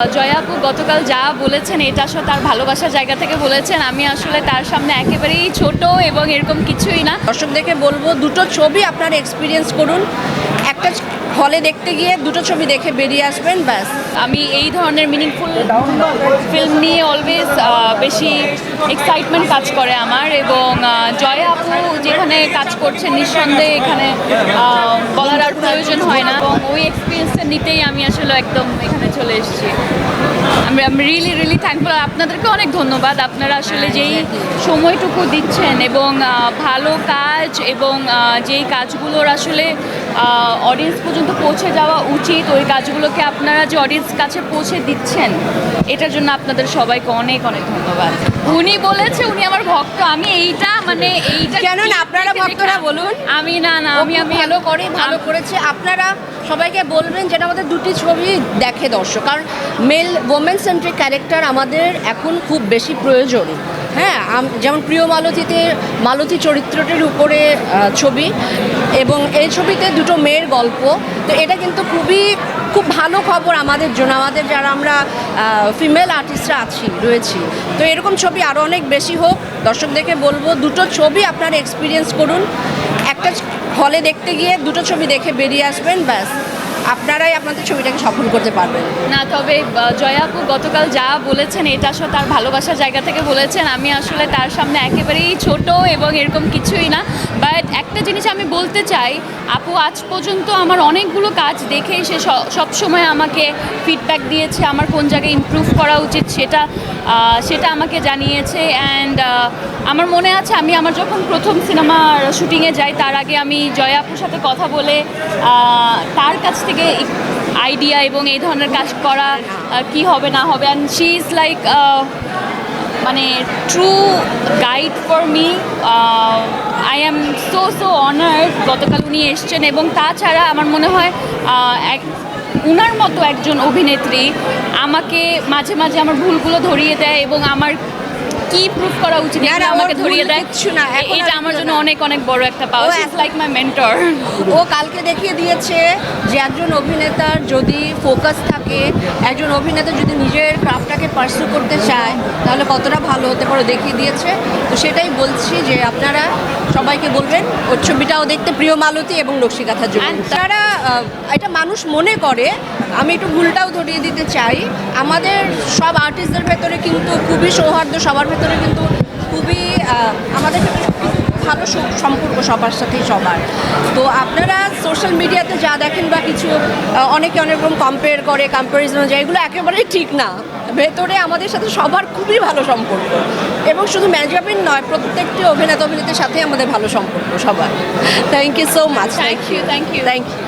জয়াপু গতকাল যা বলেছেন এটা আসলে তার ভালোবাসার জায়গা থেকে বলেছেন। আমি আসলে তার সামনে একেবারেই ছোট এবং এরকম কিছুই না। দর্শকদেরকে বলব দুটো ছবি আপনার এক্সপিরিয়েন্স করুন। একটা হলে দেখতে গিয়ে দুটো ছবি দেখে বেরিয়ে আসবেন ব্যাস। আমি এই ধরনের মিনিংফুল ফিল্ম নিয়ে অলওয়েজ বেশি এক্সাইটমেন্ট কাজ করে আমার এবং জয়া আপু যেখানে কাজ করছেন, নিঃসন্দেহে এখানে বলার আর প্রয়োজন হয় না এবং ওই এক্সপিরিয়েন্সটা নিতেই আমি আসলে একদম এখানে চলে এসেছি। আমি আমি রিয়েলি রিয়েলি থ্যাঙ্কফুল আপনাদেরকে অনেক ধন্যবাদ। আপনারা আসলে যেই সময়টুকু দিচ্ছেন এবং ভালো কাজ এবং যেই কাজগুলোর আসলে অডিয়েন্স পর্যন্ত পৌঁছে যাওয়া উচিত। ওই কাজগুলোকে আপনারা যে অডিয়েন্স কাছে পৌঁছে দিচ্ছেন এটার জন্য আপনাদের সবাইকে অনেক অনেক ধন্যবাদ। উনি বলেছে উনি আমার ভক্ত। আমি এইটা মানে এইটা কেন না? আপনারা ভক্তরা বলুন। আমি না না আমি আমি ভালো করে ভালো করেছে। আপনারা সবাইকে বলবেন যেটা আমাদের দুটি ছবি দেখে দর্শক। কারণ মেল ওমেন সেন্ট্রিক ক্যারেক্টার আমাদের এখন খুব বেশি প্রয়োজন। হ্যাঁ যেমন প্রিয় মালতীতে মালতী চরিত্রটির উপরে ছবি। এবং এই ছবিতে দুটো মেয়ের গল্প। তো এটা কিন্তু খুবই, খুব ভালো খবর আমাদের জন্য, আমাদের যারা আমরা ফিমেল আর্টিস্টরা আছি, রয়েছি। তো এরকম ছবি আরও অনেক বেশি হোক, দর্শকদেরকে বলব, দুটো ছবি আপনারা এক্সপিরিয়েন্স করুন। একটা হলে দেখতে গিয়ে দুটো ছবি দেখে বেরিয়ে আসবেন, ব্যাস। আপনারাই আপনাদের ছবিটাকে সফল করতে পারবেন। না, তবে জয়াপু গতকাল যা বলেছেন, এটা আসলে তার ভালোবাসার জায়গা থেকে বলেছেন। আমি আসলে তার সামনে একেবারেই ছোট এবং এরকম কিছুই না বাট একটা জিনিস আমি বলতে চাই, আপু, আজ পর্যন্ত আমার অনেকগুলো কাজ দেখে সে সব সময় আমাকে ফিডব্যাক দিয়েছে, আমার কোন জায়গায় ইমপ্রুভ করা উচিত সেটা সেটা আমাকে জানিয়েছে অ্যান্ড আমার মনে আছে আমি আমার যখন প্রথম সিনেমার শুটিংয়ে যাই, তার আগে আমি জয়া আপুর সাথে কথা বলে তার কাছ থেকে আইডিয়া এবং এই ধরনের কাজ করা কি হবে না হবে অ্যান্ড শি ইজ লাইক মানে true guide for me I am so so honoured গতকাল উনি এসছেন এবং তাছাড়া আমার মনে হয় এক, উনার মতো একজন অভিনেত্রী আমাকে মাঝে মাঝে আমার ভুলগুলো ধরিয়ে দেয় এবং আমার কি প্রুফ করা উচিত? ওর আমাকে ধরিয়ে দেয়। কিছু না, এটা আমার জন্য অনেক অনেক বড় একটা পাওয়া ইজ লাইক মাই মেন্টর ও কালকে দেখিয়ে দিয়েছে যে একজন অভিনেতার যদি ফোকাস থাকে একজন অভিনেতা যদি নিজের ক্রাফটটাকে পার্সু করতে চায় তাহলে কতটা ভালো হতে পারে দেখিয়ে দিয়েছে। তো সেটাই বলছি যে আপনারা সবাইকে বলবেন ওর ছবিটাও দেখতে প্রিয় মালতী এবং নকশিকাথার জন্য তারা এটা মানুষ মনে করে আমি একটু ভুলটাও ধরিয়ে দিতে চাই। আমাদের সব আর্টিস্টদের ভেতরে কিন্তু খুবই সৌহার্দ্য সবার ভেতরে কিন্তু খুবই আমাদের ভেতরে ভালো সম্পর্ক সবার সাথেই সবার। তো আপনারা সোশ্যাল মিডিয়াতে যা দেখেন বা কিছু অনেকে অনেক রকম কম্পেয়ার করে কম্প্যারিজন যায় এগুলো একেবারেই ঠিক না। ভেতরে আমাদের সাথে সবার খুবই ভালো সম্পর্ক। এবং শুধু ম্যাজাবিন নয় প্রত্যেকটি অভিনেতা অভিনেতার সাথে আমাদের ভালো সম্পর্ক সবার। Thank you so much thank you thank you thank you